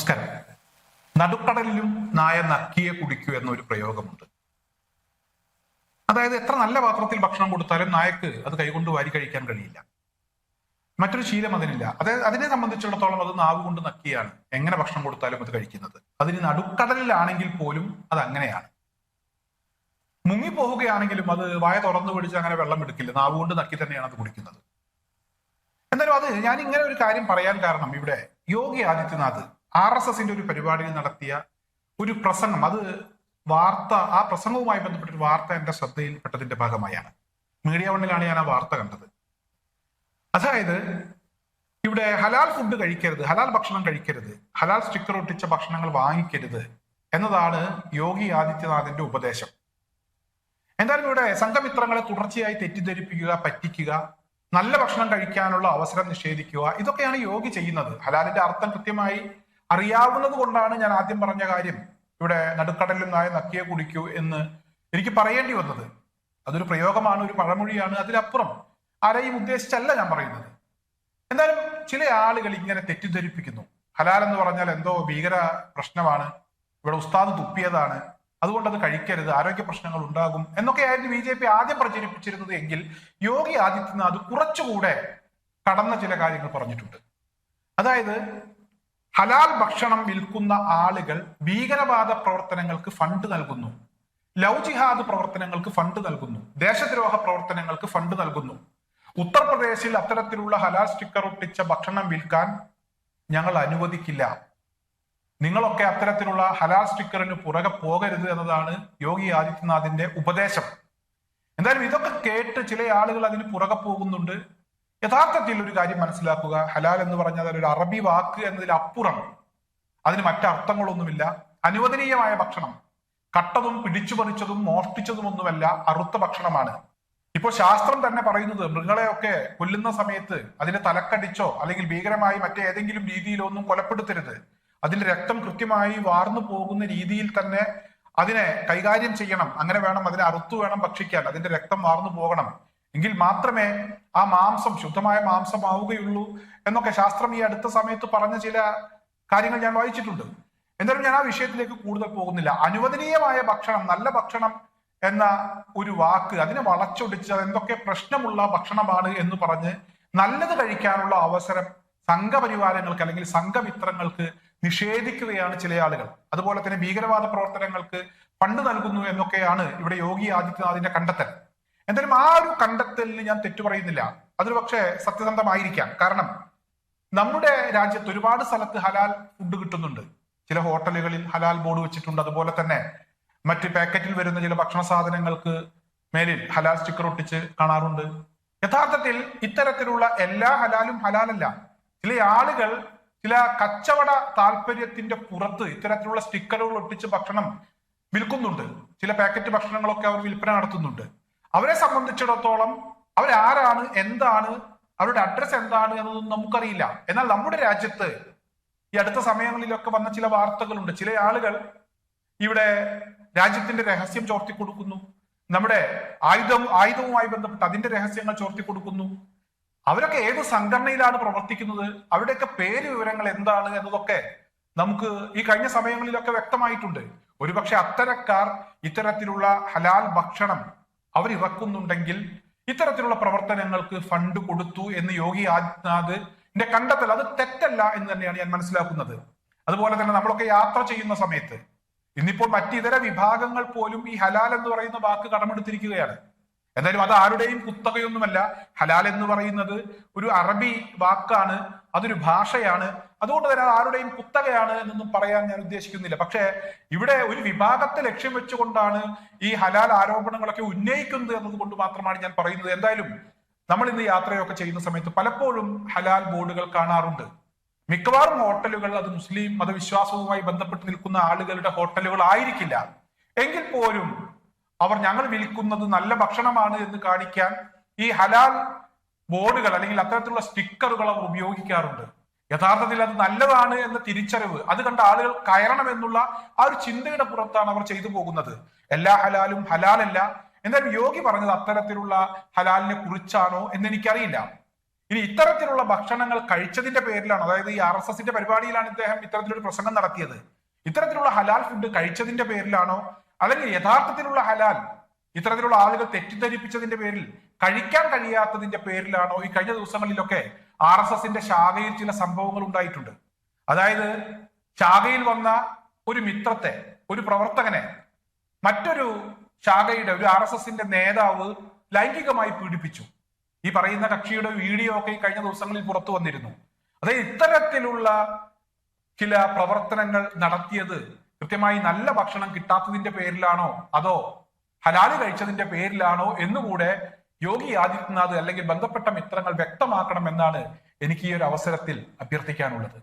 നമസ്കാരം. നടുക്കടലിലും നായ നക്കിയെ കുടിക്കൂ എന്നൊരു പ്രയോഗമുണ്ട്. അതായത് എത്ര നല്ല പാത്രത്തിൽ ഭക്ഷണം കൊടുത്താലും നായക്ക് അത് കൈകൊണ്ട് വാരി കഴിക്കാൻ കഴിയില്ല. മറ്റൊരു ശീലം അതിനില്ല. അതായത് അതിനെ സംബന്ധിച്ചിടത്തോളം അത് നാവ് കൊണ്ട് നക്കിയാണ് എങ്ങനെ ഭക്ഷണം കൊടുത്താലും അത് കഴിക്കുന്നത്. അതിന് നടുക്കടലിലാണെങ്കിൽ പോലും അത് അങ്ങനെയാണ്. മുങ്ങിപ്പോവുകയാണെങ്കിലും അത് വായ തുറന്നു പിടിച്ച് അങ്ങനെ വെള്ളം എടുക്കില്ല. നാവ് കൊണ്ട് നക്കി തന്നെയാണ് അത് കുടിക്കുന്നത്. എന്നാലും അത് ഞാൻ ഇങ്ങനെ ഒരു കാര്യം പറയാൻ കാരണം ഇവിടെ യോഗി ആദിത്യനാഥ് ആർ എസ് എസിന്റെ ഒരു പരിപാടിയിൽ നടത്തിയ ഒരു പ്രസംഗം. അത് വാർത്ത ആ പ്രസംഗവുമായി ബന്ധപ്പെട്ട ഒരു വാർത്ത എന്റെ ശ്രദ്ധയിൽപ്പെട്ടതിന്റെ ഭാഗമായാണ്. മീഡിയ വണ്ണിലാണ് ഞാൻ ആ വാർത്ത കണ്ടത്. അതായത് ഇവിടെ ഹലാൽ ഫുഡ് കഴിക്കരുത് ഹലാൽ ഭക്ഷണം കഴിക്കരുത് ഹലാൽ സ്റ്റിക്കർ ഒട്ടിച്ച ഭക്ഷണങ്ങൾ വാങ്ങിക്കരുത് എന്നതാണ് യോഗി ആദിത്യനാഥിന്റെ ഉപദേശം. എന്തായാലും ഇവിടെ സംഘമിത്രങ്ങളെ തുടർച്ചയായി തെറ്റിദ്ധരിപ്പിക്കുക പറ്റിക്കുക നല്ല ഭക്ഷണം കഴിക്കാനുള്ള അവസരം നിഷേധിക്കുക ഇതൊക്കെയാണ് യോഗി ചെയ്യുന്നത്. ഹലാലിന്റെ അർത്ഥം കൃത്യമായി അറിയാവുന്നത് കൊണ്ടാണ് ഞാൻ ആദ്യം പറഞ്ഞ കാര്യം. ഇവിടെ നടുക്കടലിൽ നായ നക്കിയെ കുടിക്കൂ എന്ന് എനിക്ക് പറയേണ്ടി വന്നത്. അതൊരു പ്രയോഗമാണ് ഒരു പഴമൊഴിയാണ്. അതിലപ്പുറം ആരെയും ഉദ്ദേശിച്ചല്ല ഞാൻ പറയുന്നത്. എന്നാലും ചില ആളുകൾ ഇങ്ങനെ തെറ്റിദ്ധരിപ്പിക്കുന്നു. ഹലാൽ എന്ന് പറഞ്ഞാൽ എന്തോ ഭീകര പ്രശ്നമാണ്. ഇവിടെ ഉസ്താദ് തുപ്പിയതാണ്. അതുകൊണ്ട് അത് കഴിക്കരുത്. ആരോഗ്യ പ്രശ്നങ്ങൾ ഉണ്ടാകും എന്നൊക്കെയായിരുന്നു ബി ജെ പി ആദ്യം പ്രചരിപ്പിച്ചിരുന്നത് എങ്കിൽ യോഗി ആദിത്യനാഥ് കുറച്ചുകൂടെ കടന്ന ചില കാര്യങ്ങൾ പറഞ്ഞിട്ടുണ്ട്. അതായത് ഹലാൽ ഭക്ഷണം വിൽക്കുന്ന ആളുകൾ ഭീകരവാദ പ്രവർത്തനങ്ങൾക്ക് ഫണ്ട് നൽകുന്നു. ലവ് ജിഹാദ് പ്രവർത്തനങ്ങൾക്ക് ഫണ്ട് നൽകുന്നു. ദേശദ്രോഹ പ്രവർത്തനങ്ങൾക്ക് ഫണ്ട് നൽകുന്നു. ഉത്തർപ്രദേശിൽ അത്തരത്തിലുള്ള ഹലാൽ സ്റ്റിക്കർ ഒട്ടിച്ച ഭക്ഷണം വിൽക്കാൻ ഞങ്ങൾ അനുവദിക്കില്ല. നിങ്ങളൊക്കെ അത്തരത്തിലുള്ള ഹലാൽ സ്റ്റിക്കറിന് പുറകെ പോകരുത് എന്നതാണ് യോഗി ആദിത്യനാഥിന്റെ ഉപദേശം. എന്തായാലും ഇതൊക്കെ കേട്ട് ചില ആളുകൾ അതിന് പുറകെ പോകുന്നുണ്ട്. യഥാർത്ഥത്തിൽ ഒരു കാര്യം മനസ്സിലാക്കുക. ഹലാൽ എന്ന് പറഞ്ഞാൽ ഒരു അറബി വാക്ക് എന്നതിൽ അപ്പുറം അതിന് മറ്റർത്ഥങ്ങളൊന്നുമില്ല. അനുവദനീയമായ ഭക്ഷണം. കട്ടതും പിടിച്ചു പറിച്ചതും മോഷ്ടിച്ചതും ഒന്നുമല്ല അറുത്ത ഭക്ഷണമാണ്. ഇപ്പോൾ ശാസ്ത്രം തന്നെ പറയുന്നത് മൃഗങ്ങളെയൊക്കെ കൊല്ലുന്ന സമയത്ത് അതിന്റെ തലക്കടിച്ചോ അല്ലെങ്കിൽ ഭീകരമായി മറ്റേതെങ്കിലും രീതിയിലോ ഒന്നും കൊലപ്പെടുത്തരുത്. അതിന്റെ രക്തം കൃത്യമായി വാർന്നു പോകുന്ന രീതിയിൽ തന്നെ അതിനെ കൈകാര്യം ചെയ്യണം. അങ്ങനെ വേണം അതിനെ അറുത്തു വേണം ഭക്ഷിക്കാൻ. അതിന്റെ രക്തം വാർന്നു പോകണം. എങ്കിൽ മാത്രമേ ആ മാംസം ശുദ്ധമായ മാംസമാവുകയുള്ളൂ എന്നൊക്കെ ശാസ്ത്രം ഈ അടുത്ത സമയത്ത് പറഞ്ഞ ചില കാര്യങ്ങൾ ഞാൻ വായിച്ചിട്ടുണ്ട്. എന്തായാലും ഞാൻ ആ വിഷയത്തിലേക്ക് കൂടുതൽ പോകുന്നില്ല. അനുവദനീയമായ ഭക്ഷണം നല്ല ഭക്ഷണം എന്ന ഒരു വാക്ക് അതിനെ വളച്ചൊടിച്ച് എന്തൊക്കെ പ്രശ്നമുള്ള ഭക്ഷണമാണ് എന്ന് പറഞ്ഞ് നല്ലത് കഴിക്കാനുള്ള അവസരം സംഘപരിവാരങ്ങൾക്ക് അല്ലെങ്കിൽ സംഘമിത്രങ്ങൾക്ക് നിഷേധിക്കുകയാണ് ചില ആളുകൾ. അതുപോലെ തന്നെ ഭീകരവാദ പ്രവർത്തനങ്ങൾക്ക് ഫണ്ട് നൽകുന്നു എന്നൊക്കെയാണ് ഇവിടെ യോഗി ആദിത്യനാഥിന്റെ കണ്ടെത്തൽ. എന്തായാലും ആ ഒരു കണ്ടെത്തലിന് ഞാൻ തെറ്റു പറയുന്നില്ല. അതൊരു പക്ഷേ സത്യസന്ധമായിരിക്കാം. കാരണം നമ്മുടെ രാജ്യത്ത് ഒരുപാട് സ്ഥലത്ത് ഹലാൽ ഫുഡ് കിട്ടുന്നുണ്ട്. ചില ഹോട്ടലുകളിൽ ഹലാൽ ബോർഡ് വെച്ചിട്ടുണ്ട്. അതുപോലെ തന്നെ മറ്റ് പാക്കറ്റിൽ വരുന്ന ചില ഭക്ഷണ സാധനങ്ങൾക്ക് മേലിൽ ഹലാൽ സ്റ്റിക്കർ ഒട്ടിച്ച് കാണാറുണ്ട്. യഥാർത്ഥത്തിൽ ഇത്തരത്തിലുള്ള എല്ലാ ഹലാലും ഹലാലല്ല. ചില ആളുകൾ ചില കച്ചവട താല്പര്യത്തിന്റെ പുറത്ത് ഇത്തരത്തിലുള്ള സ്റ്റിക്കറുകൾ ഒട്ടിച്ച് ഭക്ഷണം വിൽക്കുന്നുണ്ട്. ചില പാക്കറ്റ് ഭക്ഷണങ്ങളൊക്കെ അവർ വിൽപ്പന നടത്തുന്നുണ്ട്. അവരെ സംബന്ധിച്ചിടത്തോളം അവരാരാണ് എന്താണ് അവരുടെ അഡ്രസ് എന്താണ് എന്നതൊന്നും നമുക്കറിയില്ല. എന്നാൽ നമ്മുടെ രാജ്യത്ത് ഈ അടുത്ത സമയങ്ങളിലൊക്കെ വന്ന ചില വാർത്തകളുണ്ട്. ചില ആളുകൾ ഇവിടെ രാജ്യത്തിന്റെ രഹസ്യം ചോർത്തി കൊടുക്കുന്നു. നമ്മുടെ ആയുധം ആയുധവുമായി ബന്ധപ്പെട്ട് അതിന്റെ രഹസ്യങ്ങൾ ചോർത്തി കൊടുക്കുന്നു. അവരൊക്കെ ഏത് സംഘടനയിലാണ് പ്രവർത്തിക്കുന്നത്? അവരുടെയൊക്കെ പേര് വിവരങ്ങൾ എന്താണ് എന്നതൊക്കെ നമുക്ക് ഈ കഴിഞ്ഞ സമയങ്ങളിലൊക്കെ വ്യക്തമായിട്ടുണ്ട്. ഒരുപക്ഷെ അത്തരക്കാർ ഇത്തരത്തിലുള്ള ഹലാൽ ഭക്ഷണം അവർ ഇറക്കുന്നുണ്ടെങ്കിൽ ഇത്തരത്തിലുള്ള പ്രവർത്തനങ്ങൾക്ക് ഫണ്ട് കൊടുത്തു എന്ന് യോഗി ആദിത്യനാഥിന്റെ കണ്ടെത്തൽ അത് തെറ്റല്ല എന്ന് തന്നെയാണ് ഞാൻ മനസ്സിലാക്കുന്നത്. അതുപോലെ തന്നെ നമ്മളൊക്കെ യാത്ര ചെയ്യുന്ന സമയത്ത് ഇന്നിപ്പോൾ മറ്റിതര വിഭാഗങ്ങൾ പോലും ഈ ഹലാൽ എന്ന് പറയുന്ന വാക്ക് കടമെടുത്തിരിക്കുകയാണ്. എന്തായാലും അത് ആരുടെയും കുത്തകയൊന്നുമല്ല. ഹലാൽ എന്ന് പറയുന്നത് ഒരു അറബി വാക്കാണ് അതൊരു ഭാഷയാണ്. അതുകൊണ്ട് തന്നെ അത് ആരുടെയും കുത്തകയാണ് എന്നൊന്നും പറയാൻ ഞാൻ ഉദ്ദേശിക്കുന്നില്ല. പക്ഷേ ഇവിടെ ഒരു വിഭാഗത്തെ ലക്ഷ്യം വെച്ചുകൊണ്ടാണ് ഈ ഹലാൽ ആരോപണങ്ങളൊക്കെ ഉന്നയിക്കുന്നത് എന്നതുകൊണ്ട് മാത്രമാണ് ഞാൻ പറയുന്നത്. എന്തായാലും നമ്മൾ ഇന്ന് യാത്രയൊക്കെ ചെയ്യുന്ന സമയത്ത് പലപ്പോഴും ഹലാൽ ബോർഡുകൾ കാണാറുണ്ട്. മിക്കവാറും ഹോട്ടലുകൾ അത് മുസ്ലിം മതവിശ്വാസവുമായി ബന്ധപ്പെട്ട് നിൽക്കുന്ന ആളുകളുടെ ഹോട്ടലുകൾ ആയിരിക്കില്ല. എങ്കിൽ പോലും അവർ ഞങ്ങൾ വിൽക്കുന്നത് നല്ല ഭക്ഷണമാണ് എന്ന് കാണിക്കാൻ ഈ ഹലാൽ ബോർഡുകൾ അല്ലെങ്കിൽ അത്തരത്തിലുള്ള സ്റ്റിക്കറുകൾ അവർ ഉപയോഗിക്കാറുണ്ട്. യഥാർത്ഥത്തിൽ അത് നല്ലതാണ് എന്ന തിരിച്ചറിവ്. അത് കണ്ട ആളുകൾ കയറണം എന്നുള്ള ആ ഒരു ചിന്തയുടെ പുറത്താണ് അവർ ചെയ്തു പോകുന്നത്. എല്ലാ ഹലാലും ഹലാലല്ല. എന്നാൽ യോഗി പറഞ്ഞത് അത്തരത്തിലുള്ള ഹലാലിനെ കുറിച്ചാണോ എന്ന് എനിക്കറിയില്ല ഇനി ഇത്തരത്തിലുള്ള ഭക്ഷണങ്ങൾ കഴിച്ചതിന്റെ പേരിലാണ്. അതായത് ഈ ആർ എസ് എസിന്റെ പരിപാടിയിലാണ് ഇദ്ദേഹം ഇത്തരത്തിലൊരു പ്രസംഗം നടത്തിയത്. ഇത്തരത്തിലുള്ള ഹലാൽ ഫുഡ് കഴിച്ചതിന്റെ പേരിലാണോ? അല്ലെങ്കിൽ യഥാർത്ഥത്തിലുള്ള ഹലാൽ ഇത്തരത്തിലുള്ള ആളുകൾ തെറ്റിദ്ധരിപ്പിച്ചതിന്റെ പേരിൽ കഴിക്കാൻ കഴിയാത്തതിന്റെ പേരിലാണോ ഈ കഴിഞ്ഞ ദിവസങ്ങളിലൊക്കെ ആർ എസ് എസിന്റെ ശാഖയിൽ ചില സംഭവങ്ങൾ ഉണ്ടായിട്ടുണ്ട്. അതായത് ശാഖയിൽ വന്ന ഒരു മിത്രത്തെ ഒരു പ്രവർത്തകനെ മറ്റൊരു ശാഖയുടെ ഒരു ആർ എസ് എസിന്റെ നേതാവ് ലൈംഗികമായി പീഡിപ്പിച്ചു. ഈ പറയുന്ന കക്ഷിയുടെ വീഡിയോ ഒക്കെ ഈ കഴിഞ്ഞ ദിവസങ്ങളിൽ പുറത്തു വന്നിരുന്നു. അതായത് ഇത്തരത്തിലുള്ള ചില പ്രവർത്തനങ്ങൾ നടത്തിയത് കൃത്യമായി നല്ല ഭക്ഷണം കിട്ടാത്തതിന്റെ പേരിലാണോ? അതോ ഹലാൽ കഴിച്ചതിന്റെ പേരിലാണോ? എന്നുകൂടെ യോഗി ആദിത്യനാഥ് അല്ലെങ്കിൽ ബന്ധപ്പെട്ട മിത്രങ്ങൾ വ്യക്തമാക്കണം എന്നാണ് എനിക്ക് ഈ ഒരു അവസരത്തിൽ അഭ്യർത്ഥിക്കാനുള്ളത്.